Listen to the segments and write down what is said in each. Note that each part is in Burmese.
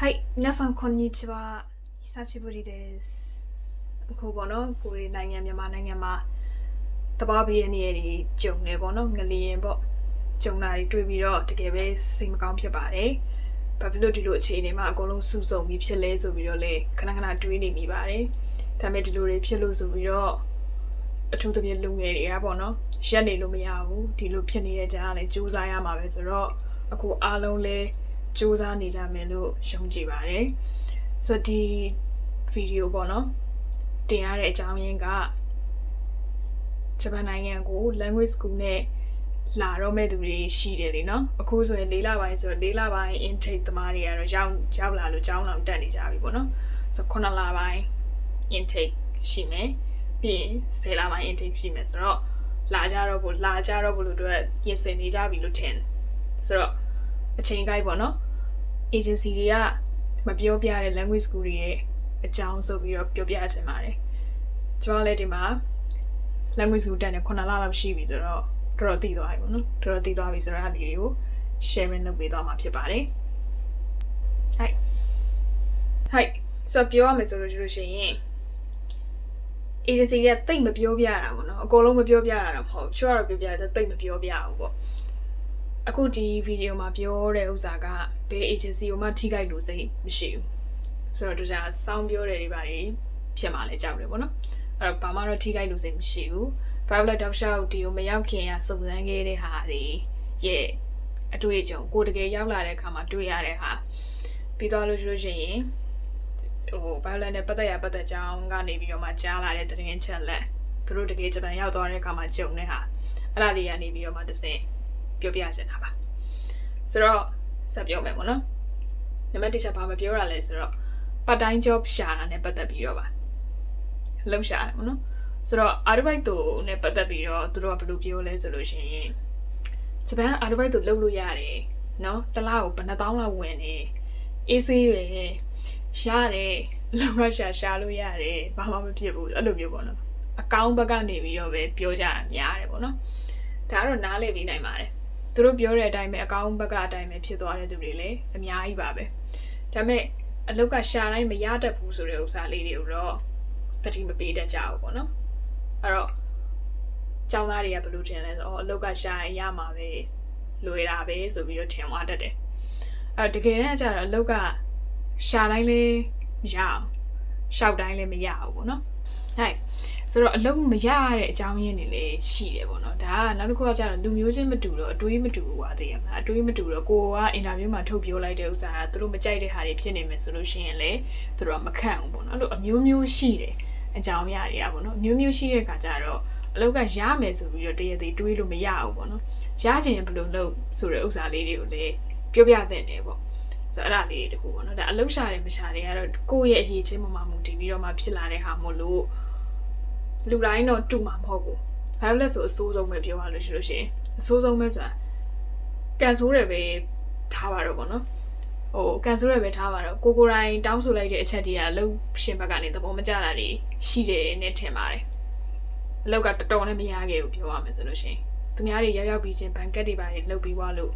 はい、皆さんこんにちは。久しぶりです。အခုပေါ့နော်ကိုရီးနိုင်ငံမြန်မာနိုင်ငံမှာတဘာဘီရဲ့နေရာကြီးဂျုံနေပေါ့နော်ငလျင်ပေါ့ဂျုံတာတွေတွေ့ပြီးတော့တကယ်ပဲစိတ်မကောင်းဖြစ်ပါတယ်။ဘာဖြစ်လို့ဒီလိုအခြေအနေမှာအကုန်လုံးစူးစုံပြီးဖြစ်လဲဆိုပြီးတော့လေခဏခဏတွေးနေမိပါတယ်။ဒါပေမဲ့ဒီလိုတွေဖြစ်လို့ဆိုပြီးတော့အထူးသဖြင့်လူငယ်တွေကပေါ့နော်ရက်နေလို့မရဘူးဒီလိုဖြစ်နေတဲ့ကြားကလည်းစူးစမ်းရမှာပဲဆိုတော့အခုအားလုံးလည်း စူးစမ်းနေကြမယ်လို့ယုံကြည်ပါတယ်။ဆိုတော့ဒီဗီဒီယိုပေါ့နော်တင်ရတဲ့အကြောင်းရင်းကဂျပန်နိုင်ငံကို language school နဲ့လာတော့မဲ့သူတွေရှိတယ်လေနော်အခုဆိုရင်၄လပိုင်းဆိုတော့၄လပိုင်း intake သမားတွေကတော့ရောက်ရောက်လာလို့ကျောင်းလောင်တက်နေကြပြီပေါ့နော်ဆိုတော့9လပိုင်း intake ရှိမယ်ပြီးရင်10လပိုင်း intake ရှိမယ်ဆိုတော့လာကြတော့ဘို့လာကြတော့ဘို့လို့အတွက်ပြင်ဆင်နေကြပြီလို့ထင်တယ်ဆိုတော့အချိန်ကိုက်ပေါ့နော် agency တွေကမပြောပြတဲ့ language school တွေရဲ့အကြောင်းဆိုပြီးတော့ပြောပြချင်ပါတယ်ကျွန်တော်လည်းဒီမှာ language school တက်နေ9လလောက်ရှိပြီဆိုတော့တော်တော်သိသွားပြီပေါ့နော်တော်တော်သိသွားပြီဆိုတော့အဲ့ဒီတွေကို sharing လုပ်ပေးသွားမှာဖြစ်ပါတယ်ဟိုက်ဟိုက်ဆိုတော့ပြောရမယ်ဆိုလို့ရှိလို့ရှိရင် agency တွေကတိတ်မပြောပြတာပေါ့နော်အကုန်လုံးမပြောပြတာတော့မဟုတ်ဘူးချို့ကတော့ပြောပြတယ်တိတ်မပြောပြဘူးပေါ့ အခုဒီဗီဒီယိုမှာပြောတဲ့ဥစ္စာကဘယ် agency ကိုမှထိခိုက်လို့စိတ်မရှိဘူးဆိုတော့တို့ကစောင်းပြောတယ်တွေပါတွေဖြစ်มาလဲကြောက်တယ်ပေါ့နော်အဲ့တော့ဘာမှတော့ထိခိုက်လို့စိတ်မရှိဘူး Violet တောက်လျှောက်ဒီကိုမရောက်ခင်ကစုံစမ်းခဲ့တဲ့ဟာတွေရဲ့အတွေ့အကြုံကိုတကယ်ရောက်လာတဲ့အခါမှာတွေ့ရတဲ့ဟာပြီးတော့လို့ရှိလို့ရှိရင်ဟို Violet နဲ့ပတ်သက်ရပတ်သက်ကြောင်းကနေပြီးတော့မှကြားလာတဲ့သတင်းချက်လက်သူတို့တကယ်ဂျပန်ရောက်သွားတဲ့အခါမှာကြုံတဲ့ဟာအဲ့ဒါတွေကနေပြီးတော့မှတစ်စင် ပြောပြချင်တာပါဆိုတော့ဆက်ပြောမယ်ပေါ့နော်နံပါတ်1ချက်ဘာမပြောရလဲဆိုတော့ part time job ရှာတာနဲ့ပတ်သက်ပြီးတော့ပါလောက်ရှာတယ်ပေါ့နော်ဆိုတော့ artwork တူနဲ့ပတ်သက်ပြီးတော့သူတို့ကဘယ်လိုပြောလဲဆိုလို့ရှိရင်ဂျပန် artwork တူလုပ်လို့ရတယ်နော်တစ်လားကိုဘယ်နှသောင်းလောက်ဝင်နေအေးဆေးရယ်ရတယ်လောကရှာရှာလို့ရတယ်ဘာမှမဖြစ်ဘူးအဲ့လိုမျိုးပေါ့နော်အကောင့်ဘက်ကနေပြီးတော့ပဲပြောကြတာများတယ်ပေါ့နော်ဒါကတော့နားလည်ပြီးနိုင်ပါတယ် သူတို့ပြောတဲ့အတိုင်းပဲအကောင့်ဘက်ကအတိုင်းပဲဖြစ်သွားတဲ့သူတွေလည်းအများကြီးပါပဲဒါပေမဲ့အလုတ်ကရှာတိုင်းမရတတ်ဘူးဆိုတဲ့ဥစ္စာလေးတွေကိုတော့တတိမပေးတတ်ကြဘူးပေါ့နော်အဲ့တော့ကျောင်းသားတွေကဘယ်လိုထင်လဲဆိုတော့အလုတ်ကရှာရင်ရမှာပဲလွယ်တာပဲဆိုပြီးတော့ထင်သွားတတ်တယ်အဲ့တော့တကယ်တမ်းကျတော့အလုတ်ကရှာတိုင်းလည်းမရအောင်ရှောက်တိုင်းလည်းမရဘူးပေါ့နော်ဟဲ့ ဆိုတော့အလုံးမရရတဲ့အကြောင်းရင်းတွေလည်းရှိတယ်ပေါ့နော်ဒါကနောက်တစ်ခုကကျတော့လူမျိုးချင်းမတူတော့အတွေးမတူဘူးပါသေးရမလားအတွေးမတူတော့ကိုကအင်တာဗျူးမှာထုတ်ပြောလိုက်တဲ့ဥစ္စာကသူတို့မကြိုက်တဲ့ဟာတွေဖြစ်နေမယ်ဆိုလို့ရှိရင်လေသူတို့ကမခံဘူးပေါ့နော်အဲ့လိုအမျိုးမျိုးရှိတယ်အကြောင်းအရာတွေကပေါ့နော်အမျိုးမျိုးရှိတဲ့ခါကျတော့အလောက်ကရမယ်ဆိုပြီးတော့တရသေးတွေးလို့မရဘူးပေါ့နော်ရချင်ရင်ဘယ်လိုလုပ်ဆိုတဲ့ဥစ္စာလေးတွေကိုလည်းပြောပြတဲ့နေပေါ့ဆိုတော့အဲ့ဒါလေးတခုပေါ့နော်ဒါအလုရှာတယ်မရှာတယ်ကတော့ကိုယ့်ရဲ့အရေးချင်းမှမှမူတည်ပြီးတော့မှဖြစ်လာတဲ့ဟာမို့လို့ လူတိုင်းတော့တူမှာမဟုတ်ဘူးဘာလို့လဲဆိုအဆိုးဆုံးပဲပြောရလို့ရှိလို့ရှိရင်အဆိုးဆုံးပဲဆိုတာကန်ဆိုးတယ်ပဲထားပါတော့ပေါ့နော်ဟိုကန်ဆိုးတယ်ပဲထားပါတော့ကိုကိုတိုင်းတောင်းဆိုလိုက်တဲ့အချက်တွေကလုံရှင်ဘက်ကနေသဘောမကျတာတွေရှိတယ်နဲ့ထင်ပါတယ်အလောက်ကတော်တော်နဲ့မရခဲ့ဘူးပြောရမယ်ဆိုလို့ရှိရင်သူများတွေရောက်ရောက်ပြီးချင်းဘန်ကက်တွေပါတွေလှုပ်ပြီးွားလို့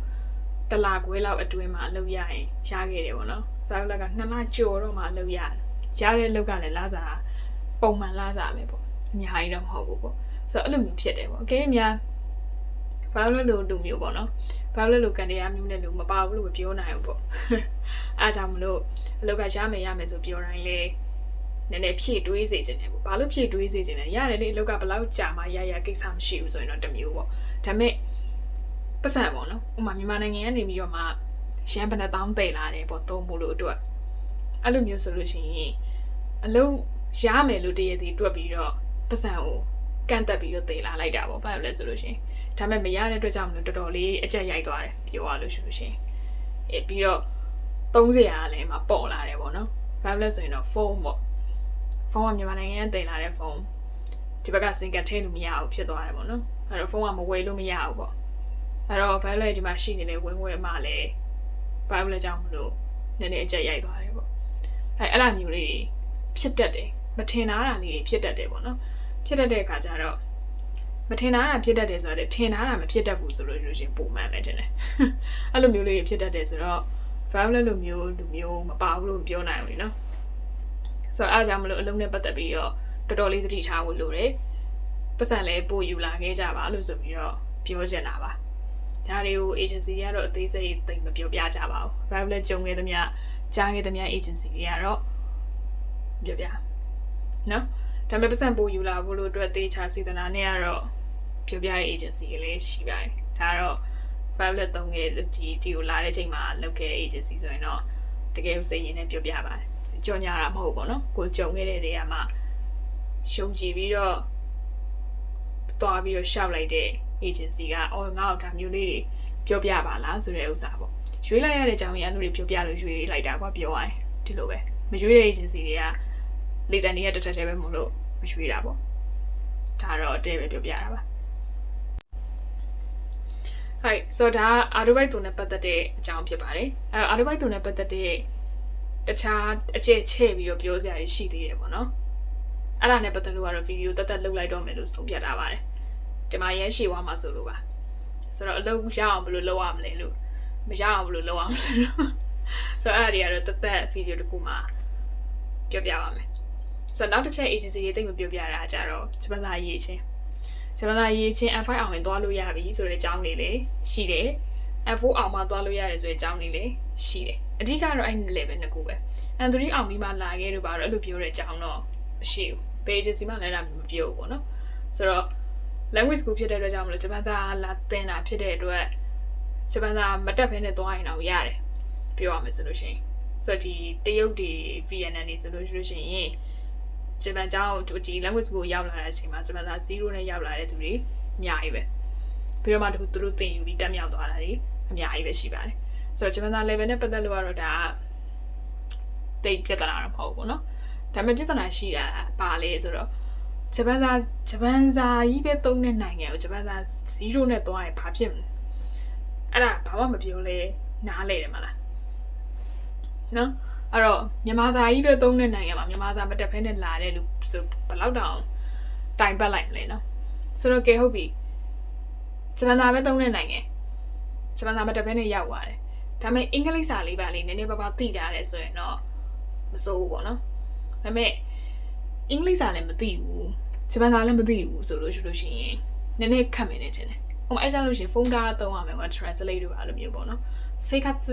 တလာခွဲလောက်အတွင်းမှာအလုပ်ရရင်ရခဲ့တယ်ပေါ့နော်။ဇာတ်လက်ကနှစ်လကြော်တော့မှအလုပ်ရတယ်။ရတဲ့အလုပ်ကလည်းလာစားပုံမှန်လာစားမယ်ပေါ့။ အများကြီးတော့မဟုတ်ဘူးပေါ့။ဆိုတော့အဲ့လိုမျိုးဖြစ်တယ်ပေါ့။အကယ်၍များဘာလို့လို့လူမျိုးပေါ့နော်။ဘာလို့လို့ကန်တရားမျိုးနဲ့လူမပါဘူးလို့မပြောနိုင်ဘူးပေါ့။အားကြောင့်မလို့အလုပ်ကရမယ်ရမယ်ဆိုပြောတိုင်းလေနည်းနည်းဖြည့်တွေးစေခြင်းတယ်ပေါ့။ဘာလို့ဖြည့်တွေးစေခြင်းလဲ။ရတယ်လေအလုပ်ကဘယ်လောက်ကြာမှရရကိစ္စမရှိဘူးဆိုရင်တော့တမျိုးပေါ့။ဒါပေမဲ့ပတ်စံပေါ့နော်ဥမာမြန်မာနိုင်ငံကနေပြီးတော့မှရန်ဘဏ္ဍတောင်းတည်လာတယ်ပေါ့သုံးဖို့လို့အတွက်အဲ့လိုမျိုးဆိုလို့ရှိရင်အလုံးရမယ်လို့တရည်တွက်ပြီးတော့ ပတ်စံကိုကန့်တက်ပြီးတော့တည်လာလိုက်တာပေါ့ဘာလို့လဲဆိုလို့ရှိရင်ဒါပေမဲ့မရတဲ့အတွက်ကြောင့်မလို့တော်တော်လေးအကြက်ရိုက်သွားတယ်ပြောရလို့ရှိလို့ရှိရင်အဲပြီးတော့30ရာလည်းမပေါ်လာတယ်ပေါ့နော်ဘာလို့လဲဆိုရင်တော့ဖုန်းပေါ့ဖုန်းကမြန်မာနိုင်ငံကတည်လာတဲ့ဖုန်းဒီဘက်ကစင်ကတ်ထဲလို့မရဘူးဖြစ်သွားတယ်ပေါ့နော်အဲ့တော့ဖုန်းကမဝယ်လို့မရဘူးပေါ့အဲ့တော့ violet ဒီမှာရှိနေတဲ့ဝင်ဝဲမှာလည်း violet ကြောင့်မလို့နည်းနည်းအကြက်ရိုက်သွားတယ်ပေါ့အဲ့အဲ့လိုမျိုးလေးတွေဖြစ်တတ်တယ်မထင်တာတာလေးတွေဖြစ်တတ်တယ်ပေါ့နော် ဖြစ်တတ်တဲ့အခါကျတော့မထင်တာတာဖြစ်တတ်တယ်ဆိုတော့ထင်တာတာမဖြစ်တတ်ဘူးဆိုလို့ရှိရင်ပုံမှန်ပဲတင်တယ်အဲ့လိုမျိုးလေးတွေဖြစ်တတ်တယ်ဆိုတော့ violet လိုမျိုးလူမျိုးမပါဘူးလို့ပြောနိုင်ဘူးလေနော်ဆိုတော့အားကြောင့်မလို့အလုံးနဲ့ပတ်သက်ပြီးတော့တော်တော်လေးသတိထားဖို့လိုတယ်ပတ်စံလည်းပို့ယူလာခဲ့ကြပါလို့ဆိုပြီးတော့ပြောချင်တာပါဒါတွေကို agency တွေကတော့အသေးစိတ်သိမပြောပြကြပါဘူး violet ကြုံခဲ့သမျှကြားခဲ့သမျှ agency တွေကတော့ပြောပြနော် ဒါပေမဲ့ပတ်စံပို့ယူလာဖို့လို့အတွက်သေချာစီတနာနဲ့ကတော့ပြောပြတဲ့ agency တွေလည်းရှိပါတယ်ဒါကတော့ violet သုံးခဲ့ဒီဒီကိုလာတဲ့ချိန်မှာလုပ်ခဲ့တဲ့ agency ဆိုရင်တော့တကယ်စိတ်ရင်းနဲ့ပြောပြပါတယ်ကြော်ညာတာမဟုတ်ပေါ့နော်ကိုကြုံခဲ့တဲ့နေရာမှာရှုံကြည်ပြီးတော့တွားပြီးတော့ရှောက်လိုက်တဲ့ agency ကအော်ငါ့ကိုဒါမျိုးလေးတွေပြောပြပါလားဆိုတဲ့ဥစ္စာပေါ့ရွေးလိုက်ရတဲ့အကြောင်းရင်းအဲ့လိုတွေပြောပြလို့ရွေးလိုက်တာကွာပြောရရင်ဒီလိုပဲမရွေးတဲ့ agency တွေက လေတန်တွေကတက်တက်တဲပဲမလို့မရွေးတာပေါ့ဒါတော့အတဲပဲပြောပြတာပါဟိုက်ဆိုတော့ဒါအာဒိုဘိုက်တူနဲ့ပတ်သက်တဲ့အကြောင်းဖြစ်ပါတယ်အဲအာဒိုဘိုက်တူနဲ့ပတ်သက်တဲ့တခြားအကျဲချဲ့ပြီးတော့ပြောစရာရှိသေးတယ်ပေါ့နော်အဲ့ဒါနဲ့ပတ်သက်လို့ကတော့ဗီဒီယိုတက်တက်လုပ်လိုက်တော့မယ်လို့ဆုံးဖြတ်ထားပါတယ်ဒီမှာရဲရှည်သွားမှာဆိုလို့ပါဆိုတော့အလုပ်ရအောင်ဘယ်လိုလုပ်ရမလဲလို့မရအောင်ဘယ်လိုလုပ်ရမလဲလို့ဆိုတော့အဲ့ဒီကတော့တက်တက်ဗီဒီယိုတစ်ခုမှာပြောပြပါမယ် ဆိုတော့နောက်တစ်ချက် agency တွေတိတ်မပြောပြတာကြတော့စပန်စာရေးချင်းစပန်စာရေးချင်း F5 အောင်ရင်သွားလို့ရပြီဆိုတဲ့အကြောင်းလေးလေရှိတယ် F4 အောင်မှသွားလို့ရတယ်ဆိုတဲ့အကြောင်းလေးလေရှိတယ်အဓိကတော့အဲ့ level နှစ်ခုပဲ N3 အောင်ပြီးမှလာခဲ့လို့ပါတော့အဲ့လိုပြောတဲ့အကြောင်းတော့မရှိဘူး page agency မှလည်းမပြောဘူးပေါ့နော်ဆိုတော့ language school ဖြစ်တဲ့အတွက်ကြောင့်မလို့ဂျပန်စာလာသင်တာဖြစ်တဲ့အတွက်ဂျပန်စာမတက်ဘဲနဲ့သွားရင်တော့ရတယ်ပြောရမယ်ဆိုလို့ရှိရင်ဆိုတော့ဒီတရုတ်တွေ VNN တွေဆိုလို့ရှိရင် ဂျပန်ကျောင်းဒီ language school ရောက်လာတဲ့အချိန်မှာဂျပန်စာ0နဲ့ရောက်လာတဲ့သူတွေအများကြီးပဲပြီးတော့မှသူတို့သင်ယူပြီးတက်မြောက်သွားတာတွေအများကြီးပဲရှိပါတယ်ဆိုတော့ဂျပန်စာ level နဲ့ပတ်သက်လို့ကတော့ဒါတိတ်ပြဿနာတော့မဟုတ်ဘူးเนาะဒါပေမဲ့ပြဿနာရှိတာပါလေဆိုတော့ဂျပန်စာဂျပန်စာကြီးပဲသုံးတဲ့နိုင်ငံကိုဂျပန်စာ0နဲ့သွားရင်ဘာဖြစ်မလဲအဲ့ဒါဘာမှမပြောလဲနားလေတယ်မလားနော် အဲ့တော့မြန်မာစာကြီးပဲသုံးတဲ့နိုင်ငံမှာမြန်မာစာမတက်ဖဲနဲ့လာတဲ့လူဆိုဘယ်လောက်တောင်တိုင်ပတ်လိုက်မလဲနော်ဆိုတော့ကဲဟုတ်ပြီဂျပန်စာပဲသုံးတဲ့နိုင်ငံဂျပန်စာမတက်ဖဲနဲ့ရောက်သွားတယ်ဒါပေမဲ့အင်္ဂလိပ်စာလေးပါလေးနည်းနည်းပါးပါးသိကြတယ်ဆိုရင်တော့မစိုးဘူးပေါ့နော်ဒါပေမဲ့အင်္ဂလိပ်စာလည်းမသိဘူးဂျပန်စာလည်းမသိဘူးဆိုလို့ရှိလို့ရှိရင်နည်းနည်းခက်မယ်နဲ့ထင်တယ်ဟိုအဲ့ကြောင့်လို့ရှိရင်ဖုန်းသားသုံးရမယ်ကွာ translate တို့အဲ့လိုမျိုးပေါ့နော် စိတ်ကစ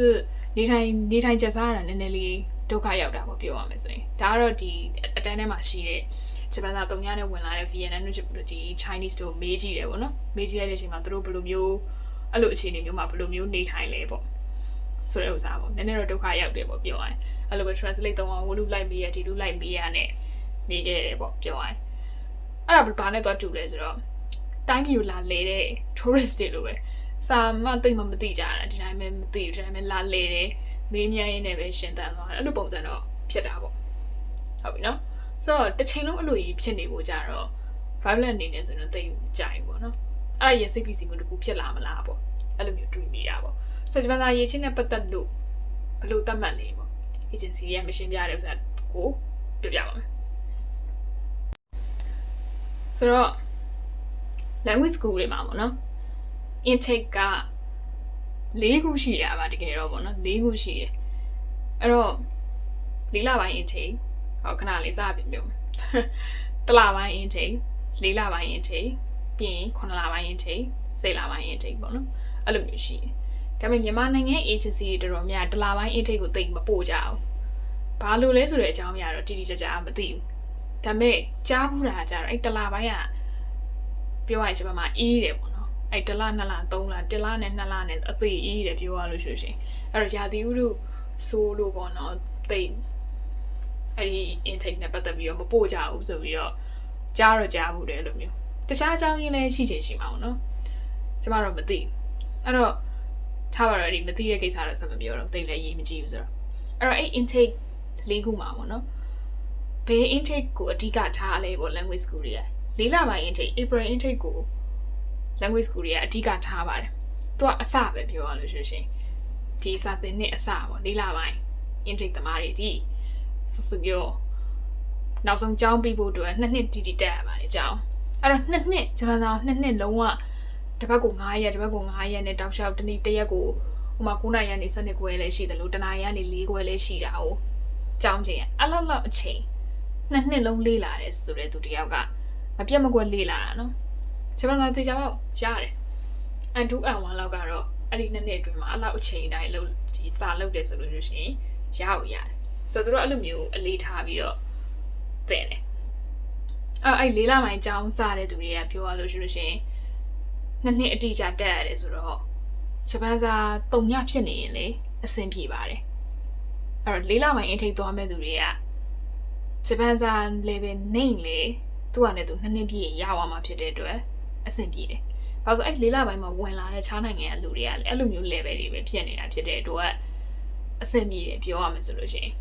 နေထိုင်နေထိုင်ကြစားရတာနည်းနည်းလေးဒုက္ခရောက်တာပေါ့ပြောရမယ်ဆိုရင်ဒါကတော့ဒီအတန်းထဲမှာရှိတဲ့ဂျပန်သားတုံညာနဲ့ဝင်လာတဲ့ VNN တို့ဒီ Chinese တို့မေးကြည့်တယ်ပေါ့နော်မေးကြည့်ရတဲ့အချိန်မှာသူတို့ဘယ်လိုမျိုးအဲ့လိုအခြေအနေမျိုးမှာဘယ်လိုမျိုးနေထိုင်လဲပေါ့ဆိုတဲ့ဥစားပေါ့နည်းနည်းတော့ဒုက္ခရောက်တယ်ပေါ့ပြောရရင်အဲ့လိုပဲ translate တော့ဝလူလိုက်မေးရဒီလူလိုက်မေးရနဲ့နေခဲ့တယ်ပေါ့ပြောရရင်အဲ့ဒါဘာနဲ့သွားတူလဲဆိုတော့တိုင်းပြည်ကိုလာလဲတဲ့ tourist တွေလိုပဲ စာမသိမှမသိကြတာဒီတိုင်းပဲမသိဘူးဒီတိုင်းပဲလာလဲတယ်မေးမြန်းရင်းနဲ့ပဲရှင်းတန်းသွားတယ်အဲ့လိုပုံစံတော့ဖြစ်တာပေါ့ဟုတ်ပြီနော်ဆိုတော့တစ်ချိန်လုံးအဲ့လိုကြီးဖြစ်နေဖို့ကြတော့ violent အနေနဲ့ဆိုရင်သိကြိုင်ပေါ့နော်အဲ့ဒါရစိတ်ပီစီမျိုးတကူဖြစ်လာမလားပေါ့အဲ့လိုမျိုးတွေးမိတာပေါ့ဆိုတော့ဂျပန်စာရေးချင်းနဲ့ပတ်သက်လို့ဘယ်လိုသတ်မှတ်လဲပေါ့ agency ရဲ့ mission ပြတဲ့ဥစ္စာကိုပြပြပါမယ်ဆိုတော့ language school တွေမှာပေါ့နော် intake က၄ခုရှိရပါတကယ်တော့ပေါ့နော်၄ခုရှိတယ်အဲ့တော့၄လပိုင်း intake ဟောခဏလေးစပြင်ပြောမယ်တလပိုင်း intake ၄လပိုင်း intake ပြီးရင်9လပိုင်း intake 10လပိုင်း intake ပေါ့နော်အဲ့လိုမျိုးရှိတယ်ဒါပေမဲ့မြန်မာနိုင်ငံ agency တွေတော်တော်များတလပိုင်း intake ကိုတိတ်မပို့ကြအောင်ဘာလို့လဲဆိုတဲ့အကြောင်းအရာတော့တိတိကျကျမသိဘူးဒါပေမဲ့ကြားဘူးတာကြတော့အဲ့တလပိုင်းကပြောရရင်ကျွန်မမှာအေးတယ်ပေါ့နော် အဲ့တလနှစ်လသုံးလတလနဲ့နှစ်လနဲ့အသေးအေးတယ်ပြောရလို့ရှိရှင်အဲ့တော့ယာတီဥတို့ဆိုးလို့ပေါ့နော်တိတ်အဲ့ဒီ intake နဲ့ပတ်သက်ပြီးတော့မပို့ကြဘူးဆိုပြီးတော့ကြားတော့ကြားဘူးတယ်လို့မျိုးတခြားအကြောင်းရင်းလည်းရှိချင်ရှိမှာပေါ့နော်ကျမတော့မသိအဲ့တော့ထားပါတော့ဒီမသိတဲ့ကိစ္စတော့ဆက်မပြောတော့တိတ်လည်းရေးမကြည့်ဘူးဆိုတော့အဲ့တော့အဲ့ intake လေးခုမှာပေါ့နော်ဘယ် intake ကိုအဓိကထားလဲပေါ့ language school တွေကလေးလပိုင်း intake April intake ကို language school တွေကအဓိကထားပါတယ်သူကအစပဲပြောရလို့ရှိရှင်ဒီစာသင်နှစ်အစပေါ့လေးလပိုင်း intake သမားတွေဒီစစပြောနောက်ဆုံးကျောင်းပြီးဖို့အတွက်နှစ်နှစ်တီတီတက်ရပါတယ်ကျောင်းအဲ့တော့နှစ်နှစ်ဂျပန်စာနှစ်နှစ်လုံးဝတစ်ပတ်ကို9ရက်တစ်ပတ်ကို9ရက်နဲ့တောက်လျှောက်တစ်နေ့တစ်ရက်ကိုဟိုမှာ9နိုင်ကနေ12ခွဲလည်းရှိတယ်လို့တနာရီကနေ4ခွဲလည်းရှိတာ哦ကြောင်းချင်းအဲ့လောက်လောက်အချိန်နှစ်နှစ်လုံးလေးလာတယ်ဆိုတဲ့သူတယောက်ကမပြတ်မကွက်လေးလာတာနော် ဂျပန်သာတေချာပေါ့ရတယ်အန်တူအန်ဝါလောက်ကတော့အဲ့ဒီနှစ်နှစ်အတွင်းမှာအဲ့လောက်အချိန်တိုင်းလို့ဒီစာလုပ်တယ်ဆိုလို့ရှိရင်ရအောင်ရတယ်ဆိုတော့သူတို့အဲ့လိုမျိုးအလေးထားပြီးတော့တင်တယ်အဲ့အဲ့လေးလာမိုင်ကြောင်းစားတဲ့သူတွေကပြောရလို့ရှိလို့ရှိရင်နှစ်နှစ်အတိအကျတက်ရတယ်ဆိုတော့ဂျပန်စာတုံညဖြစ်နေရင်လေအဆင်ပြေပါတယ်အဲ့တော့လေးလာမိုင်အင်ထိတ်သွားမဲ့သူတွေကဂျပန်စာ level နိုင်လေသူကလည်းသူနှစ်နှစ်ပြည့်ရအောင်မှာဖြစ်တဲ့အတွက် အဆင်ပြေတယ်။ဘာလို့ဆိုအဲ့လေးလပိုင်းမှာဝင်လာတဲ့ခြားနိုင်ငံကလူတွေကလည်းအဲ့လိုမျိုး level တွေပဲဖြစ်နေတာဖြစ်တဲ့အတွက်အဆင်ပြေတယ်ပြောရမယ်ဆိုလို့ရှိရင်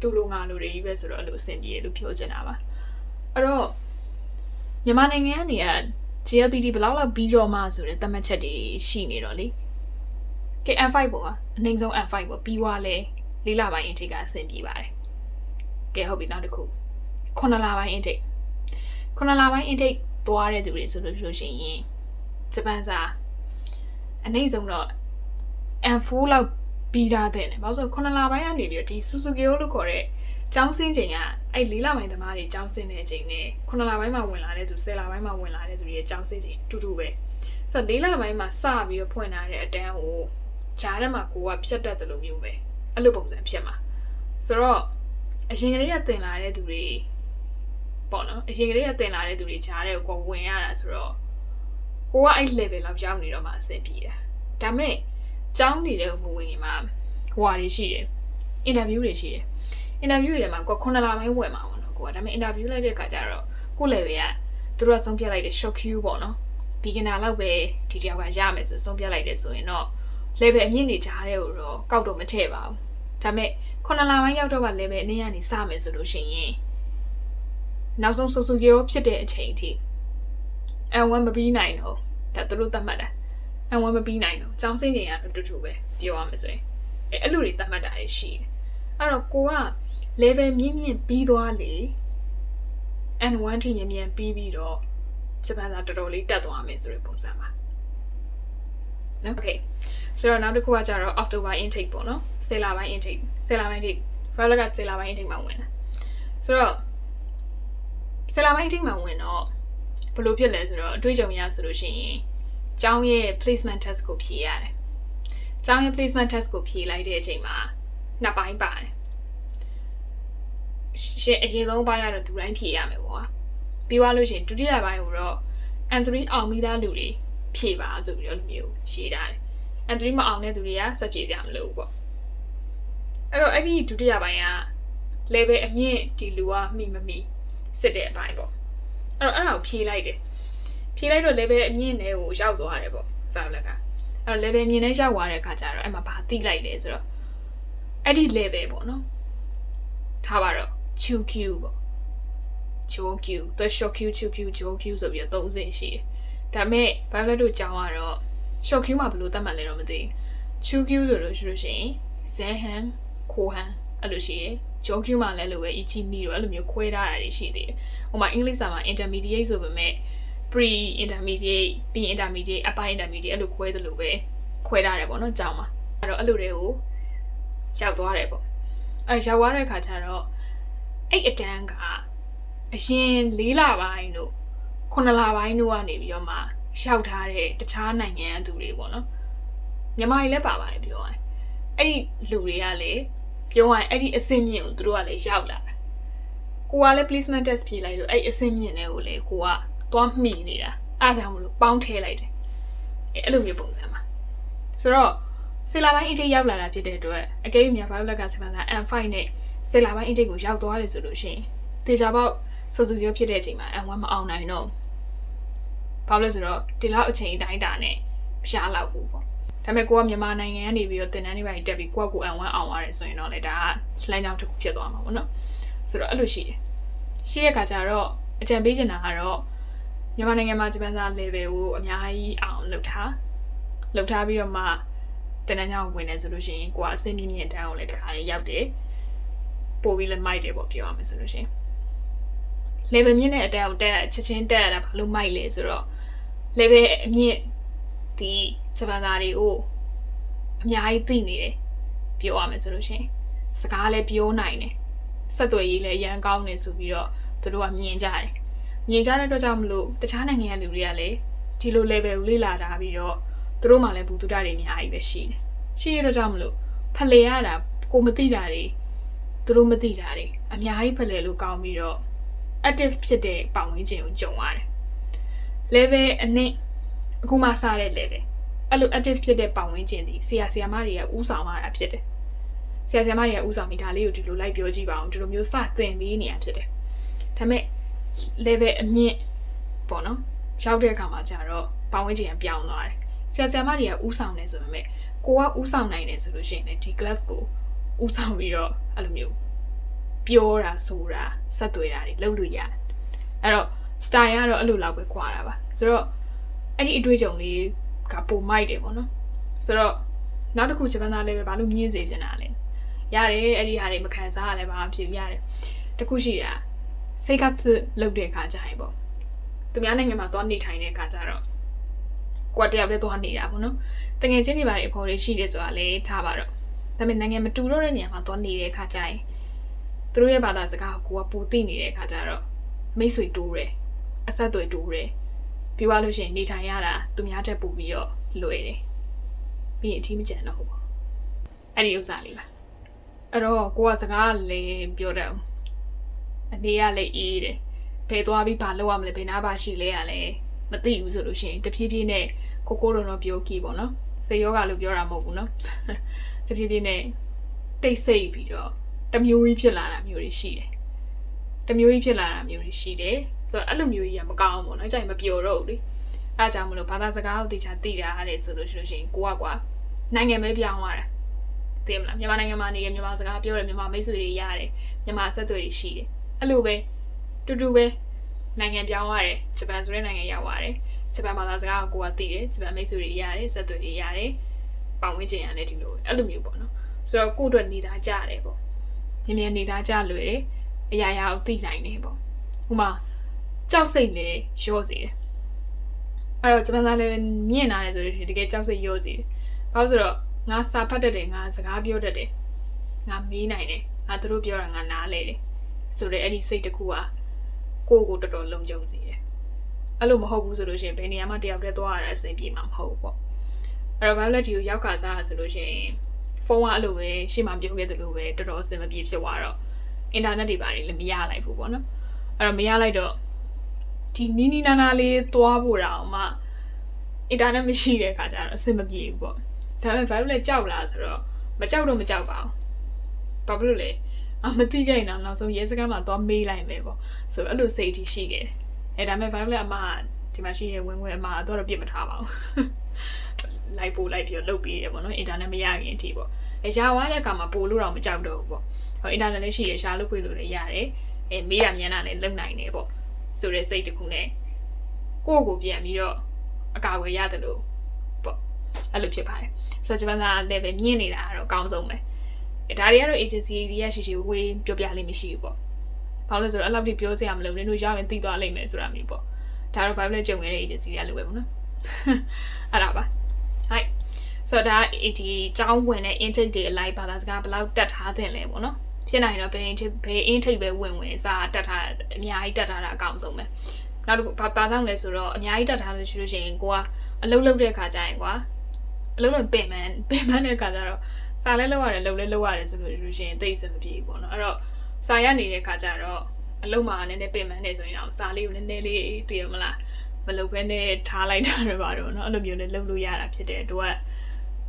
သူ့လိုငါလိုတွေကြီးပဲဆိုတော့အဲ့လိုအဆင်ပြေတယ်လို့ပြောချင်တာပါ။အဲ့တော့မြန်မာနိုင်ငံကနေက GLPD ဘယ်လောက်လောက်ပြီးတော့မှဆိုတဲ့သတ်မှတ်ချက်တွေရှိနေတော့လေ။ KN5 ပေါ့ကအနှိမ့်ဆုံး N5 ပေါ့ပြီးွားလဲလေးလပိုင်း intake ကအဆင်ပြေပါတယ်။ကဲဟုတ်ပြီနောက်တစ်ခုခုနလပိုင်း intake ခုနလပိုင်း intake သွားတဲ့သူတွေဆိုလို့ပြောရှင်ရင်ဂျပန်စာအနှိမ့်ဆုံးတော့ N4 လောက်ပြီးသားတဲ့။ဘာလို့ဆိုခုနလပိုင်းကနေပြီးတော့ဒီ Suzuki လို့ခေါ်တဲ့ကျောင်းစင်းချိန်ကအဲ့၄လပိုင်းသမားတွေကျောင်းစင်းတဲ့အချိန်နဲ့ခုနလပိုင်းမှာဝင်လာတဲ့သူ၁၀လပိုင်းမှာဝင်လာတဲ့သူတွေရဲ့ကျောင်းစင်းချိန်အတူတူပဲ။ဆိုတော့၄လပိုင်းမှာစပြီးတော့ဖွင့်လာတဲ့အတန်းကိုဂျားထဲမှာကိုကဖြတ်တတ်တယ်လို့မျိုးပဲ။အဲ့လိုပုံစံဖြစ်မှာ။ဆိုတော့အရင်ကလေးကတင်လာတဲ့သူတွေ ပေါ့နော်အရင်ကလေးကတင်လာတဲ့သူတွေကြားတဲ့ကိုဝင်ရတာဆိုတော့ကိုကအဲ့ level လောက်ရောက်နေတော့မှအဆင်ပြေတယ်ဒါမဲ့ကျောင်းနေတဲ့ဟိုဝင်ရင်မှာဟွာတွေရှိတယ် interview တွေရှိတယ် interview တွေမှာကို9လပိုင်းဝင်မှာပေါ့နော်ကိုကဒါမဲ့ interview လိုက်တဲ့အခါကျတော့ကို level ကသူတို့ကဆုံးဖြတ်လိုက်တဲ့ shock queue ပေါ့နော် beginner လောက်ပဲဒီတယောက်ကရမယ်ဆိုဆုံးဖြတ်လိုက်တယ်ဆိုရင်တော့ level အမြင့်နေကြတဲ့ဟိုတော့ကောက်တော့မထည့်ပါဘူးဒါမဲ့9လပိုင်းရောက်တော့က level အနည်းကနေစမယ်ဆိုလို့ရှိရင် နောက်ဆုံးဆူဆူရောဖြစ်တဲ့အချိန်အထိ N1 မပြီးနိုင်တော့ဒါသူတို့သတ်မှတ်တာ N1 မပြီးနိုင်တော့ចောင်းစင်းချိန်ကတော့တူတူပဲပြောရမယ်ဆိုရင်အဲအဲ့လိုတွေသတ်မှတ်တာရှိတယ်အဲ့တော့ကိုက level မြင့်မြင့်ပြီးသွားလေ N1 ထိမြင့်မြင့်ပြီးပြီးတော့ဂျပန်သာတော်တော်လေးတက်သွားမယ်ဆိုတဲ့ပုံစံပါနော် okay ဆိုတော့နောက်တစ်ခုကကျတော့ October intake ပေါ့နော်ဆယ်လပိုင်း intake ဆယ်လပိုင်း intake Violet ကဆယ်လပိုင်း intake မှာဝင်တာဆိုတော့ ဆယ်လပိုင်း intake မှာဝင်တော့ဘယ်လိုဖြစ်လဲဆိုတော့အတွေ့အကြုံရဆိုလို့ရှိရင်ကျောင်းရဲ့ placement test ကိုဖြေရတယ်။ကျောင်းရဲ့ placement test ကိုဖြေလိုက်တဲ့အချိန်မှာနှစ်ပိုင်းပါတယ်။ရှင်းအရင်ဆုံးပိုင်းကတော့ဒူတိုင်းဖြေရမယ်ပေါ့။ပြီးသွားလို့ရှိရင်ဒုတိယပိုင်းကိုတော့ N3 အောင်ပြီးသားလူတွေဖြေပါဆိုပြီးတော့လိုမျိုးရေးထားတယ်။ N3 မအောင်တဲ့သူတွေကဆက်ဖြေကြမလို့ပေါ့။အဲ့တော့အဲ့ဒီဒုတိယပိုင်းက level အမြင့်ဒီလူကမိမမိ စစ်တဲ့အပိုင်းပေါ့။အဲ့တော့အဲ့ဒါကိုဖြေလိုက်တယ်။ဖြေလိုက်တော့ level အမြင့်တဲ့ကိုရောက်သွားတယ်ပေါ့။ Violet က။အဲ့တော့ level မြင်နဲ့ရောက်သွားတဲ့အခါကျတော့အဲ့မှာဘာသိလိုက်လဲဆိုတော့အဲ့ဒီ level ပေါ့နော်။ထားပါတော့ QQ ပေါ့။ QQ သူ short Q QQ QQ ဆိုပြီးတော့၃ဆင့်ရှိတယ်။ဒါပေမဲ့ Violet တို့ကြောင်းကတော့ short Q မှာဘယ်လိုသတ်မှတ်လဲတော့မသိဘူး။ QQ ဆိုလို့ရှိလို့ရှိရင် Zenhan ခိုဟန် အဲ့လိုရှိတယ်။ JQ မှာလည်းလိုပဲ Ichimi တို့အဲ့လိုမျိုးခွဲထားတာတွေရှိသေးတယ်။ဟိုမှာအင်္ဂလိပ်စာမှာ intermediate ဆိုပေမဲ့ pre intermediate ပြီး intermediate upper intermediate အဲ့လိုခွဲသလိုပဲခွဲထားတယ်ပေါ့နော်ကြောင်းမှာအဲ့တော့အဲ့လိုတွေကိုရောက်သွားတယ်ပေါ့အဲ့ရောက်သွားတဲ့ခါကျတော့အဲ့အတန်းကအရင်၄လပိုင်းတို့9လပိုင်းတို့ကနေပြီးတော့မှရောက်ထားတဲ့တခြားနိုင်ငံအသူတွေပေါ့နော်မြန်မာတွေလည်းပါပါတယ်ပြောရရင်အဲ့ဒီလူတွေကလည်း ပြောရရင်အဲ့ဒီအစင်းမြင့်ကိုသူတို့ကလည်းရောက်လာတယ်ကိုကလည်း placement test ဖြေလိုက်လို့အဲ့အစင်းမြင့်တွေကိုလည်းကိုကသွားမှီနေတာအားကြောင့်မလို့ပေါင်းထည့်လိုက်တယ်အဲ့လိုမျိုးပုံစံပါဆိုတော့ဆီလာပိုင်း intake ရောက်လာတာဖြစ်တဲ့အတွက်အကယ်၍များ Violet ကဆီလာ M5 နဲ့ဆီလာပိုင်း intake ကိုရောက်သွားတယ်ဆိုလို့ရှိရင်တေချာပေါက်စူစူပြောဖြစ်တဲ့အချိန်မှာ M1 မအောင်နိုင်တော့ဘာလို့လဲဆိုတော့ဒီလောက်အချိန်အတိုင်းတာနဲ့မရတော့ဘူးပေါ့ ဒါပေမဲ့ကိုကမြန်မာနိုင်ငံကနေပြီးတော့တင်တန်းတွေပိုင်းတက်ပြီးကိုကကို M1 အောင်သွားတယ်ဆိုရင်တော့လေဒါကလမ်းကြောင်းတစ်ခုဖြစ်သွားမှာပေါ့နော်ဆိုတော့အဲ့လိုရှိတယ်ရှိတဲ့ခါကျတော့အကြံပေးချင်တာကတော့မြန်မာနိုင်ငံမှာဂျပန်စာ level ကိုအများကြီးအောင်လုပ်ထားလုပ်ထားပြီးတော့မှတင်တန်းကြောင်းဝင်နေဆိုလို့ရှိရင်ကိုကအဆင်ပြေမြင့်တန်းအောင်လည်းတခါလေးရောက်တယ်ပို့ပြီးလည်းမိုက်တယ်ပေါ့ပြောရမယ်ဆိုလို့ရှိရင် level မြင့်တဲ့အတန်းကိုတက်ချက်ချင်းတက်ရတာဘာလို့မိုက်လဲဆိုတော့ level အမြင့် ဒီဂျပန်စာတွေကိုအများကြီးသိနေတယ်ပြောရမယ်ဆိုလို့ရှိရင်စကားလည်းပြောနိုင်တယ်ဆက်သွယ်ရေးလည်းအရန်ကောင်းနေဆိုပြီးတော့သူတို့ကမြင်ကြတယ်မြင်ကြတဲ့အတွက်ကြောင့်မလို့တခြားနိုင်ငံကလူတွေကလည်းဒီလို level ကိုလေ့လာတာပြီးတော့သူတို့မှလည်းဘူးတုဒတွေအများကြီးပဲရှိတယ်ရှိရတော့ကြောင့်မလို့ဖလှယ်ရတာကိုမသိတာတွေသူတို့မသိတာတွေအများကြီးဖလှယ်လို့ကောင်းပြီးတော့ active ဖြစ်တဲ့ပတ်ဝန်းကျင်ကိုကြုံရတယ် level အနည်း အခုမှစတဲ့ level အဲ့လို active ဖြစ်တဲ့ပတ်ဝန်းကျင်ဒီဆရာဆရာမတွေကဥဆောင်ရတာဖြစ်တယ်ဆရာဆရာမတွေကဥဆောင်ပြီးဒါလေးကိုဒီလိုလိုက်ပြောကြည့်ပါအောင်ဒီလိုမျိုးစသင်ပေးနေရဖြစ်တယ်ဒါပေမဲ့ level အမြင့်ပေါ့နော်ရောက်တဲ့အခါမှာကျတော့ပတ်ဝန်းကျင်ကပြောင်းသွားတယ်ဆရာဆရာမတွေကဥဆောင်နေဆိုပေမဲ့ကိုကဥဆောင်နိုင်တယ်ဆိုလို့ရှိရင်လည်းဒီ class ကိုဥဆောင်ပြီးတော့အဲ့လိုမျိုးပြောတာဆိုတာဆက်သွယ်တာတွေလုပ်လို့ရတယ်အဲ့တော့ style ကတော့အဲ့လိုလောက်ပဲခွာတာပါဆိုတော့ အဲ့ဒီအတွေ့အကြုံလေးကပုံမိုက်တယ်ပေါ့နော်ဆိုတော့နောက်တစ်ခုဂျပန်သားလည်းပဲဘာလို့မြင်စေချင်တာလဲရတယ်အဲ့ဒီဟာတွေမခံစားရလဲဘာမှဖြစ်ရတယ်တခုရှိတာစိတ်ကစစ်လုပ်တဲ့အခါကျရင်ပေါ့သူများနိုင်ငံမှာသွားနေထိုင်တဲ့အခါကျတော့ကိုယ်တယောက်တည်းသွားနေတာပေါ့နော်တကယ်ချင်းတွေပါတွေအဖော်တွေရှိတယ်ဆိုတာလည်းထားပါတော့ဒါပေမဲ့နိုင်ငံမတူတော့တဲ့နေရာမှာသွားနေတဲ့အခါကျရင်သူတို့ရဲ့ဘာသာစကားကိုကိုကပိုသိနေတဲ့အခါကျတော့မိတ်ဆွေတိုးတယ်အဆက်အသွယ်တိုးတယ် ပြီးသွားလို့ရှိရင်နေထိုင်ရတာသူများတက်ပို့ပြီးတော့လွယ်တယ်ပြီးရင်အထီးမကျန်တော့ဘူးပေါ့အဲ့ဒီဥစ္စာလေးပါအဲ့တော့ကိုကစကားလည်းပြောတယ်အနေကလည်းအေးတယ်ဘယ်သွားပြီးဘာလုပ်ရမလဲဘယ်နာပါရှိလဲရလဲမသိဘူးဆိုလို့ရှိရင်တဖြည်းဖြည်းနဲ့ကိုကိုတော့တော့ပြောကြည့်ပေါ့နော်စေယောဂလို့ပြောတာမဟုတ်ဘူးနော်တဖြည်းဖြည်းနဲ့တိတ်ဆိတ်ပြီးတော့တမျိုးကြီးဖြစ်လာတာမျိုးတွေရှိတယ် တမျိုးကြီးဖြစ်လာတာမျိုးတွေရှိတယ်ဆိုတော့အဲ့လိုမျိုးကြီးကမကောင်းဘူးပေါ့နော်ကြိုင်မပျော်တော့ဘူးလေအဲအကြောင်းမလို့ဘာသာစကားကိုတေချာသိတာရတယ်ဆိုလို့ရှိလို့ရှိရင်ကိုကကွာနိုင်ငံပဲပြောင်းသွားတာသိမလားမြန်မာနိုင်ငံမှာနေရမြန်မာစကားပြောတယ်မြန်မာမိတ်ဆွေတွေရတယ်မြန်မာဆက်သွယ်တွေရှိတယ်အဲ့လိုပဲတူတူပဲနိုင်ငံပြောင်းသွားတယ်ဂျပန်ဆိုတဲ့နိုင်ငံရောက်သွားတယ်ဂျပန်ဘာသာစကားကိုကိုကသိတယ်ဂျပန်မိတ်ဆွေတွေရတယ်ဆက်သွယ်တွေရတယ်ပတ်ဝန်းကျင်ရလည်းဒီလိုအဲ့လိုမျိုးပေါ့နော်ဆိုတော့ကိုယ့်အတွက်နေသားကြတယ်ပေါ့မြင်မြင်နေသားကြလွယ်တယ် အရာရာကိုသိနိုင်တယ်ပေါ့ဟိုမှာကြောက်စိတ်လည်းရော့စေတယ်အဲ့တော့ဂျပန်သားလည်းမြင်လာတယ်ဆိုရင်တကယ်ကြောက်စိတ်ရော့စေတယ်ဘာလို့ဆိုတော့ငါစာဖတ်တတ်တယ်ငါစကားပြောတတ်တယ်ငါမေးနိုင်တယ်ငါတို့ပြောတာငါနားလဲတယ်ဆိုတော့အဲ့ဒီစိတ်တစ်ခုကကိုယ့်ကိုတော်တော်လုံခြုံစေတယ်အဲ့လိုမဟုတ်ဘူးဆိုလို့ရှိရင်ဘယ်နေရာမှတယောက်တည်းသွားရတာအဆင်ပြေမှာမဟုတ်ဘူးပေါ့အဲ့တော့ Violet ဒီကိုရောက်ခါစားဆိုလို့ရှိရင်ဖုန်းကအဲ့လိုပဲရှေ့မှာပြောခဲ့သလိုပဲတော်တော်အဆင်မပြေဖြစ်သွားတော့ အင်တာနက်တွေပါလည်းမရလိုက်ဘူးပေါ့နော်အဲ့တော့မရလိုက်တော့ဒီနီးနီးနားနားလေးသွားဖို့တောင်မှအင်တာနက်မရှိတဲ့အခါကျတော့အဆင်မပြေဘူးပေါ့ဒါပေမဲ့ Violet ကြောက်လားဆိုတော့မကြောက်တော့မကြောက်ပါဘူးဘာဖြစ်လို့လဲအမသိခဲ့ရင်တော့နောက်ဆုံးရဲစခန်းမှာသွားမေးလိုက်မယ်ပေါ့ဆိုအဲ့လိုစိတ်အထိရှိခဲ့တယ်အဲဒါပေမဲ့ Violet အမဒီမှာရှိရဲ့ဝင်ဝင်အမတော့တော့ပြစ်မထားပါဘူးလိုက်ပို့လိုက်ပြီးတော့လုတ်ပြီးတယ်ပေါ့နော်အင်တာနက်မရခင်အထိပေါ့အဲရသွားတဲ့အခါမှာပို့လို့တော့မကြောက်တော့ဘူးပေါ့ဟို အင်တာနက်လည်းရှိရရှာလို့ခွေလို့လည်းရတယ်အဲမေးတာမြန်တာလည်းလုံနိုင်တယ်ပေါ့ဆိုတဲ့စိတ်တစ်ခုနဲ့ကိုယ့်ကိုပြန်ပြီးတော့အကာအကွယ်ရတယ်လို့ပေါ့အဲ့လိုဖြစ်ပါတယ်ဆိုတော့ဂျပန်က level မြင့်နေတာကတော့အကောင်းဆုံးပဲဒါတွေကတော့ agency တွေကရှိရှိဝေးပြောပြလိမ့်မရှိဘူးပေါ့ဘာလို့လဲဆိုတော့အဲ့လောက်ထိပြောစရာမလိုဘူးနင်တို့ရရင်သိသွားလိမ့်မယ်ဆိုတာမျိုးပေါ့ဒါတော့ Bible ကြုံခဲ့တဲ့ agency တွေကလိုပဲပေါ့နော်အဲ့ဒါပါ hi ဆိုတော့ဒါဒီကျောင်းဝင်တဲ့ intake တွေအလိုက်ဘာသာစကားဘယ်လောက်တက်ထားတဲ့လဲပေါ့နော် ဖြစ်နိုင်တော့ဘယ် intake ဘယ် intake ပဲဝင်ဝင်စာတက်ထားတာအများကြီးတက်ထားတာအကောင်းဆုံးပဲနောက်တစ်ခုဘာဘာကြောင့်လဲဆိုတော့အများကြီးတက်ထားလို့ရှိလို့ရှိရင်ကိုကအလုပ်လုပ်တဲ့အခါကျရင်ကွာအလုပ်လုပ်ပင်မန်းပင်မန်းတဲ့အခါကျတော့စာလဲလုပ်ရတယ်လုပ်လဲလုပ်ရတယ်ဆိုလို့ရှိရင်သိစမပြေဘူးပေါ့နော်အဲ့တော့စာရနေတဲ့အခါကျတော့အလုံးမှာနည်းနည်းပင်ပန်းနေဆိုရင်တော့စာလေးကိုနည်းနည်းလေးသိရမလားမလုပ်ဘဲနဲ့ထားလိုက်တာတော့ပါတော့เนาะအဲ့လိုမျိုးနဲ့လုပ်လို့ရတာဖြစ်တဲ့အတွက်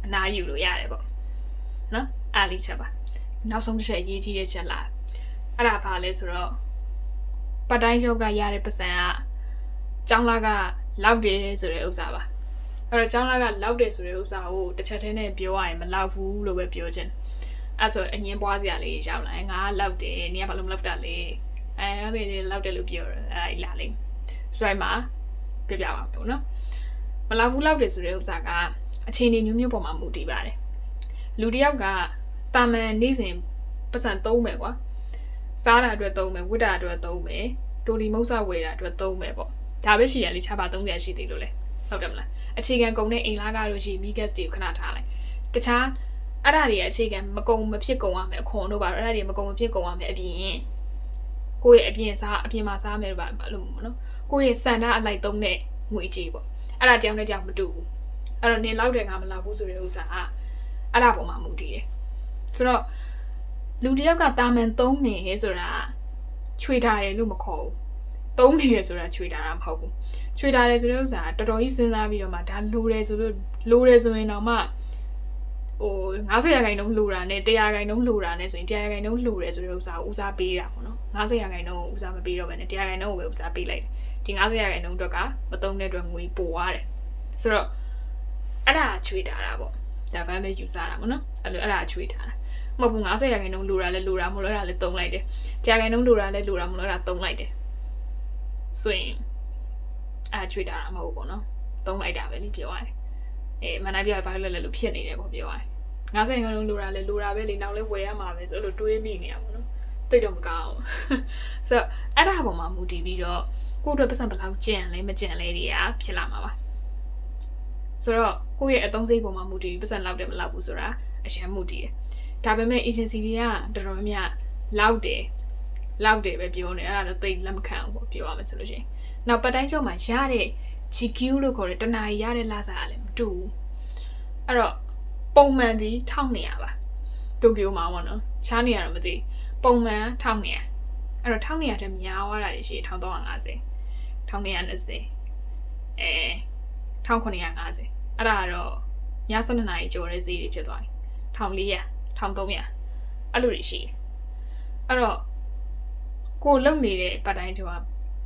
အနားယူလို့ရတယ်ပေါ့နော်အားလေးချက်ပါ နောက်ဆုံးတစ်ချက်အရေးကြီးတဲ့ချက်လားအဲ့ဒါဘာလဲဆိုတော့ပတ်တိုင်းယောဂရတဲ့ပစံကကျောင်းလာကလောက်တယ်ဆိုတဲ့ဥစ္စာပါအဲ့တော့ကျောင်းလာကလောက်တယ်ဆိုတဲ့ဥစ္စာကိုတစ်ချက်တည်းနဲ့ပြောရရင်မလောက်ဘူးလို့ပဲပြောချင်အဲ့ဆိုအငင်းပွားစရာလေးရောက်လာငါကလောက်တယ်နင်ကဘာလို့မလောက်တာလဲအဲအဲ့ဒါလောက်တယ်လို့ပြောတယ်အဲ့လာလိမ့်ဆိုရင်မှာပြပြပါတော့နော်မလောက်ဘူးလောက်တယ်ဆိုတဲ့ဥစ္စာကအခြေအနေမျိုးမျိုးပေါ်မှာမူတည်ပါတယ်လူတစ်ယောက်က တာမန်နေစဉ်ပတ်စံသုံးမယ်ကွာစားတာအတွက်သုံးမယ်ဝတ်တာအတွက်သုံးမယ်တိုလီမုတ်ဆဝယ်တာအတွက်သုံးမယ်ပေါ့ဒါပဲရှိရလေခြားပါ30ရှိသေးလို့လေဟုတ်တယ်မလားအခြေခံကုန်တဲ့အိမ်လာကားလို့ရှိမိဂက်စ်တွေကိုခဏထားလိုက်တခြားအဲ့ဒါတွေရဲ့အခြေခံမကုံမဖြစ်ကုံရမယ်အခွန်တို့ပါတော့အဲ့ဒါတွေမကုံမဖြစ်ကုံရမယ်အပြင်ကိုယ့်ရဲ့အပြင်စားအပြင်မှာစားမယ်ပါလို့ပေါ့နော်ကိုယ့်ရဲ့စန္ဒအလိုက်သုံးတဲ့ငွေကြေးပေါ့အဲ့ဒါတယောက်နဲ့တယောက်မတူဘူးအဲ့တော့နင်လောက်တယ်ငါမလောက်ဘူးဆိုတဲ့ဥစ္စာကအဲ့ဒါပေါ်မှာမူတည်တယ် ဆိုတော့လူတစ်ယောက်ကတာမန်သုံးနေဆိုတာချွေထားတယ်လို့မခေါ်ဘူးသုံးနေတယ်ဆိုတာချွေထားတာမဟုတ်ဘူးချွေထားတယ်ဆိုတဲ့ဥစ္စာကတော်တော်ကြီးစဉ်းစားပြီးတော့မှဒါလိုတယ်ဆိုလို့လိုတယ်ဆိုရင်တော့မှဟို90ရာခိုင်နှုန်းလိုတာနဲ့100ရာခိုင်နှုန်းလိုတာနဲ့ဆိုရင်100ရာခိုင်နှုန်းလိုတယ်ဆိုတဲ့ဥစ္စာကိုဦးစားပေးတာပေါ့နော်90ရာခိုင်နှုန်းကိုဦးစားမပေးတော့ဘဲနဲ့100ရာခိုင်နှုန်းကိုပဲဦးစားပေးလိုက်တယ်ဒီ90ရာခိုင်နှုန်းအတွက်ကမသုံးတဲ့အတွက်ငွေပိုသွားတယ်ဆိုတော့အဲ့ဒါချွေထားတာပေါ့ဒါပဲလဲယူစားတာပေါ့နော်အဲ့လိုအဲ့ဒါချွေထားတာ မဟုတ်ဘူး90ရာခိုင်နှုန်းလိုတာလဲလိုတာမလို့အဲ့ဒါလဲသုံးလိုက်တယ်100ရာခိုင်နှုန်းလိုတာလဲလိုတာမလို့အဲ့ဒါသုံးလိုက်တယ်ဆိုရင်အဲ့ချွေထားတာမဟုတ်ဘူးပေါ့နော်သုံးလိုက်တာပဲလိပြောရတယ်အေးမနိုင်ပြဘာလို့လဲလို့ဖြစ်နေတယ်ပေါ့ပြောရတယ်90ရာခိုင်နှုန်းလိုတာလဲလိုတာပဲလေနောက်လဲဝယ်ရမှာပဲဆိုလို့တွေးမိနေရပါတော့တိတ်တော့မကောင်းဆိုတော့အဲ့ဒါပေါ်မှာမူတည်ပြီးတော့ကိုယ့်အတွက်ပတ်စံဘယ်လောက်ကျန်လဲမကျန်လဲတွေကဖြစ်လာမှာပါဆိုတော့ကိုယ့်ရဲ့အသုံးစရိတ်ပေါ်မှာမူတည်ပြီးပတ်စံလောက်တယ်မလောက်ဘူးဆိုတာအရင်မူတည်တယ် ဒါပေမဲ့ agency တွေကတော်တော်များများလောက်တယ်လောက်တယ်ပဲပြောနေအဲ့ဒါတော့သိလက်မခံဘူးပေါ့ပြောရမယ်ဆိုလို့ရှိရင်နောက်ပတ်တိုင်းချုပ်မှာရတဲ့ GQ လို့ခေါ်တဲ့တနာရီရတဲ့လစာကလည်းမတူဘူးအဲ့တော့ပုံမှန်ဒီ1200ပါတိုကျိုမှာပေါ့နော်ချားနေရတော့မသိပုံမှန်1200အဲ့တော့1200တက်များသွားတာရှိ1350 1220အဲ1950အဲ့ဒါကတော့ည7နာရီကျော်တဲ့ဈေးတွေဖြစ်သွားပြီ1400 1300အဲ့လိုတွေရှိတယ်အဲ့တော့ကိုလုံနေတဲ့ပတ်တိုင်းကျော်က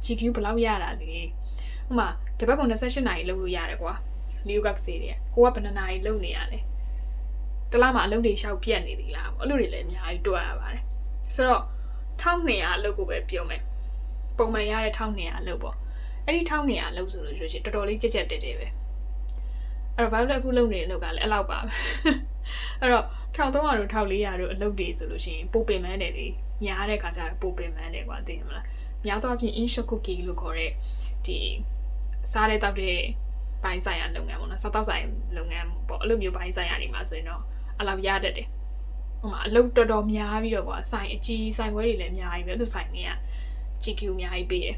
GQ ဘယ်လောက်ရတာလဲဥမာတပတ်က28နာရီလုပ်လို့ရတယ်ကွာလီယိုကစေးတယ်ကိုကဘယ်နှနာရီလုပ်နေရလဲတလားမှာအလုပ်တွေရှောက်ပြက်နေသီလားအဲ့လိုတွေလည်းအများကြီးတွေ့ရပါတယ်ဆိုတော့1200အလုပ်ကိုပဲပြောမယ်ပုံမှန်ရတဲ့1200အလုပ်ပေါ့အဲ့ဒီ1200အလုပ်ဆိုလို့ရှိရင်တော်တော်လေးကြက်ကြက်တဲတဲပဲအဲ့တော့ဘာလို့လဲအခုလုပ်နေတဲ့အလုပ်ကလည်းအဲ့လောက်ပါပဲ အဲ့တော့1300တို့1400တို့အလုပ်တွေဆိုလို့ရှိရင်ပိုပင်မန်းတယ်လေများတဲ့ခါကျတော့ပိုပင်မန်းတယ်ကွာသိရမလားများသောအားဖြင့် in short cookie လို့ခေါ်တဲ့ဒီစားတဲ့တောက်တဲ့ဘိုင်းဆိုင်ရာလုပ်ငန်းပေါ့နော်စားတောက်ဆိုင်လုပ်ငန်းပေါ့အဲ့လိုမျိုးဘိုင်းဆိုင်ရာတွေမှာဆိုရင်တော့အလောက်ရတတ်တယ်ဟိုမှာအလုပ်တော်တော်များပြီးတော့ကွာဆိုင်အကြီးဆိုင်ခွဲတွေလည်းအများကြီးပဲသူဆိုင်တွေက GQ အများကြီးပေးတယ်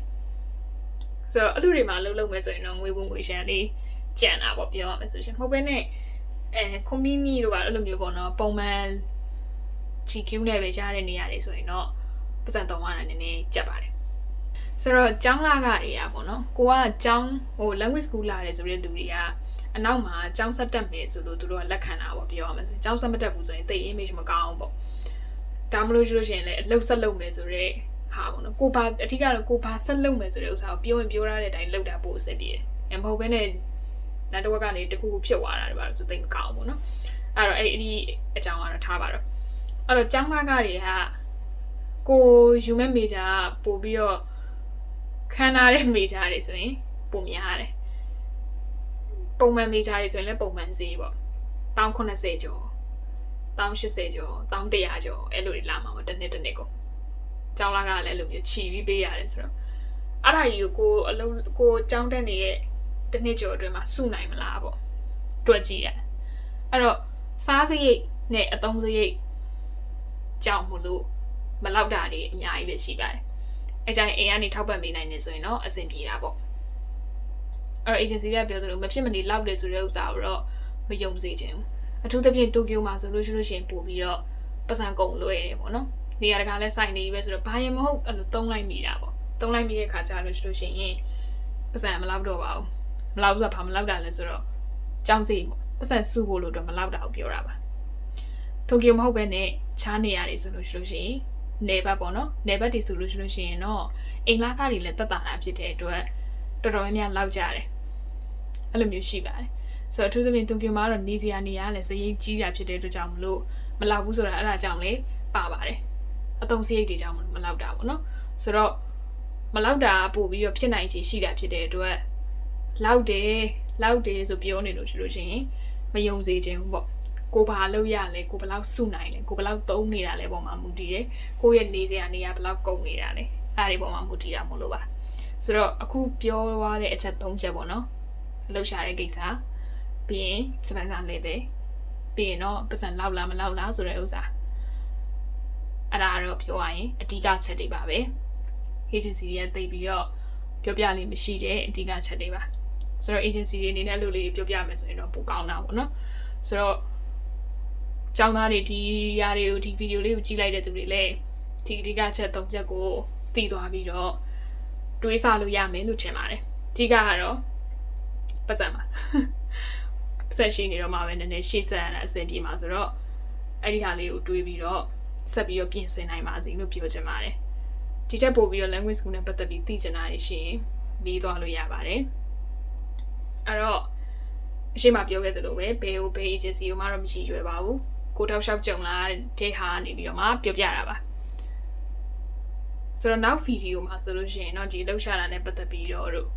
ဆိုတော့အဲ့လိုတွေမှာအလုပ်လုပ်မယ်ဆိုရင်တော့ငွေဝင်ငွေရှမ်းလေးကျန်တာပေါ့ပြောရမယ်ဆိုရှင်မဟုတ်ဘဲနဲ့ အဲ community တို့ကအဲ့လိုမျိုးပေါ့နော်ပုံမှန် GQ နဲ့ပဲရတဲ့နေရာတွေဆိုရင်တော့ပတ်စံတော့ရတာနည်းနည်းကြက်ပါတယ်ဆိုတော့ကျောင်းလာကတွေကပေါ့နော်ကိုကကျောင်းဟို language school လာတယ်ဆိုတဲ့လူတွေကအနောက်မှာကျောင်းဆက်တက်မယ်ဆိုလို့သူတို့ကလက်ခံတာပေါ့ပြောရမယ်ဆိုကျောင်းဆက်မတက်ဘူးဆိုရင်တိတ် image မကောင်းဘူးပေါ့ဒါမလို့ရှိလို့ရှိရင်လည်းအလုပ်ဆက်လုပ်မယ်ဆိုတော့ဟာပေါ့နော်ကိုဘာအဓိကတော့ကိုဘာဆက်လုပ်မယ်ဆိုတဲ့ဥစ္စာကိုပြောရင်ပြောရတဲ့အတိုင်းလုပ်တာပို့အဆင်ပြေတယ်။မဟုတ်ဘဲနဲ့ နောက်တစ်ဝက်ကနေတခုခုဖြစ်သွားတာတွေပါလို့ဆိုသိမကောင်းဘူးပေါ့နော်။အဲ့တော့အဲ့ဒီအကြောင်းကတော့ထားပါတော့။အဲ့တော့ကျောင်းသားကတွေကကိုယူမဲ့မေဂျာပို့ပြီးတော့ခန်းထားတဲ့မေဂျာတွေဆိုရင်ပုံများတယ်ပုံမှန်မေဂျာတွေဆိုရင်လည်းပုံမှန်ဈေးပေါ့1080ကျော်1080ကျော်1100ကျော်အဲ့လိုတွေလာမှာပေါ့တစ်နှစ်တစ်နှစ်ကိုကျောင်းလာကလည်းအဲ့လိုမျိုးခြီပြီးပေးရတယ်ဆိုတော့အဲ့ဒါကြီးကိုကိုအလုံးကိုကျောင်းတက်နေတဲ့ တစ်နှစ်ကျော်အတွင်းမှာစုနိုင်မလားပေါ့တွက်ကြည့်ရအဲ့တော့စားစရိတ်နဲ့အသုံးစရိတ်ကြောင့်မလို့မလောက်တာတွေအများကြီးပဲရှိပါတယ်အဲကြိုင်အိမ်ကနေထောက်ပံ့ပေးနိုင်နေဆိုရင်တော့အဆင်ပြေတာပေါ့အဲ့တော့ agency ကပြောသလိုမဖြစ်မနေလောက်တယ်ဆိုတဲ့ဥစ္စာကိုတော့မယုံစေချင်ဘူးအထူးသဖြင့်တိုကျိုမှာဆိုလို့ရှိလို့ရှိရင်ပို့ပြီးတော့ပတ်စံကုန်လွယ်တယ်ပေါ့နော်နေရာတကာလည်းစိုက်နေပြီပဲဆိုတော့ဘာရင်မဟုတ်အဲ့လိုသုံးလိုက်မိတာပေါ့သုံးလိုက်မိတဲ့ခါကျလို့ရှိလို့ရှိရင်ပတ်စံမလောက်တော့ပါဘူး မလောက်ဆိုတာဘာမလောက်တာလဲဆိုတော့ကြောင်းစီပေါ့ပတ်စံစုဖို့လို့တော့မလောက်တာကိုပြောတာပါတိုကျိုမဟုတ်ပဲနဲ့ချားနေရတယ်ဆိုလို့ရှိလို့ရှိရင်နေဘက်ပေါ့နော်နေဘက်တွေဆိုလို့ရှိလို့ရှိရင်တော့အိမ်လာကားတွေလည်းတက်တာတာဖြစ်တဲ့အတွက်တော်တော်များများလောက်ကြတယ်အဲ့လိုမျိုးရှိပါတယ်ဆိုတော့အထူးသဖြင့်တိုကျိုမှာတော့နေစရာနေရာလည်းစရိတ်ကြီးတာဖြစ်တဲ့အတွက်ကြောင့်မလို့မလောက်ဘူးဆိုတာအဲ့ဒါကြောင့်လေပါပါတယ်အတုံးစရိတ်တွေကြောင့်မလောက်တာပေါ့နော်ဆိုတော့မလောက်တာပို့ပြီးတော့ဖြစ်နိုင်ချေရှိတာဖြစ်တဲ့အတွက် လောက်တယ်လောက်တယ်ဆိုပြောနေလို့ရှိလို့ရှိရင်မယုံစေခြင်းဘူးပေါ့ကိုဘာလုပ်ရလဲကိုဘယ်လောက်စုနိုင်လဲကိုဘယ်လောက်သုံးနေတာလဲပေါ်မှာမူတည်တယ်ကိုရဲ့နေစရာနေရာဘယ်လောက်ကုန်နေတာလဲအဲ့ဒီပေါ်မှာမူတည်တာမလို့ပါဆိုတော့အခုပြောသွားတဲ့အချက်၃ချက်ပေါ့နော်လှုပ်ရှားတဲ့ကိစ္စပြီးရင်စပန်ဆာ level ပြီးရင်တော့ပတ်စံလောက်လားမလောက်လားဆိုတဲ့ဥစ္စာအဲ့ဒါတော့ပြောရရင်အဓိကချက်တွေပါပဲ agency တွေကသိပြီးတော့ပြောပြလိမ့်မရှိတဲ့အဓိကချက်တွေပါ ဆိုတော့ agency တွေအနေနဲ့လို့လေးပြောပြမယ်ဆိုရင်တော့ပိုကောင်းတာပေါ့နော်ဆိုတော့ကျောင်းသားတွေဒီຢာတွေကိုဒီဗီဒီယိုလေးကိုကြည့်လိုက်တဲ့သူတွေလည်းဒီအဓိကချက်၃ချက်ကိုသိသွားပြီးတော့တွေးဆလို့ရမယ်လို့ထင်ပါတယ်အဓိကကတော့ပတ်စံပါပတ်စံရှိနေတော့မှပဲနည်းနည်းရှေ့ဆက်ရတာအဆင်ပြေမှာဆိုတော့အဲ့ဒီဟာလေးကိုတွေးပြီးတော့ဆက်ပြီးတော့ပြင်ဆင်နိုင်ပါစေလို့ပြောချင်ပါတယ်ဒီတက်ပို့ပြီးတော့ language school နဲ့ပတ်သက်ပြီးသိချင်တာတွေရှိရင်ပြီးသွားလို့ရပါတယ် အဲ့တော့အရှိမပြောခဲ့သလိုပဲဘယ်ကိုဘယ် agency ကိုမှတော့မရှိရွယ်ပါဘူးကိုတောက်လျှောက်ကြုံလာတဲ့ဟာနေပြီးတော့မှပြောပြတာပါဆိုတော့နောက်ဗီဒီယိုမှာဆိုလို့ရှိရင်တော့ဒီလှုပ်ရှားတာနဲ့ပတ်သက်ပြီးတော့တို့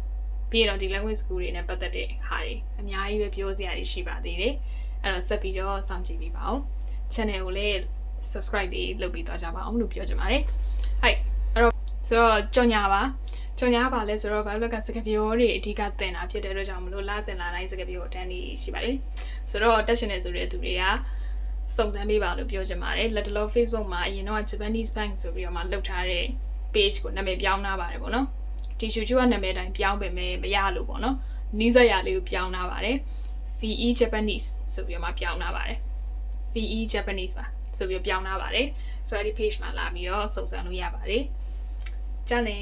ပြီးရင်တော့ဒီ language school တွေနဲ့ပတ်သက်တဲ့ဟာတွေအများကြီးပဲပြောစရာတွေရှိပါသေးတယ်အဲ့တော့ဆက်ပြီးတော့စောင့်ကြည့်ပေးပါအောင် channel ကိုလည်း subscribe တွေလုပ်ပြီးသွားကြပါအောင်လို့ပြောချင်ပါတယ်ဟိုက်အဲ့တော့ ဆိုတော့ကြော်ညာပါကြော်ညာပါလဲဆိုတော့ Bible ကစကားပြောတွေအဓိကသင်တာဖြစ်တဲ့အတွက်ကြောင့်မလို့လာစင်လာတိုင်းစကားပြောအတန်းကြီးရှိပါတယ်ဆိုတော့တက်ရှင်နေဆိုတဲ့သူတွေကစုံစမ်းပေးပါလို့ပြောချင်ပါတယ်လက်တလော Facebook မှာအရင်တော့ Japanese Bank ဆိုပြီးတော့မှလုပ်ထားတဲ့ page ကိုနာမည်ပြောင်းထားပါတယ်ပေါ့နော်ဒီချူချူကနာမည်တိုင်းပြောင်းပေမဲ့မရလို့ပေါ့နော်နီးစပ်ရလေးကိုပြောင်းထားပါတယ် CE Japanese ဆိုပြီးတော့မှပြောင်းထားပါတယ် CE Japanese ပါဆိုပြီးပြောင်းထားပါတယ်ဆိုတော့ဒီ page မှာလာပြီးတော့စုံစမ်းလို့ရပါတယ် ကြားနေ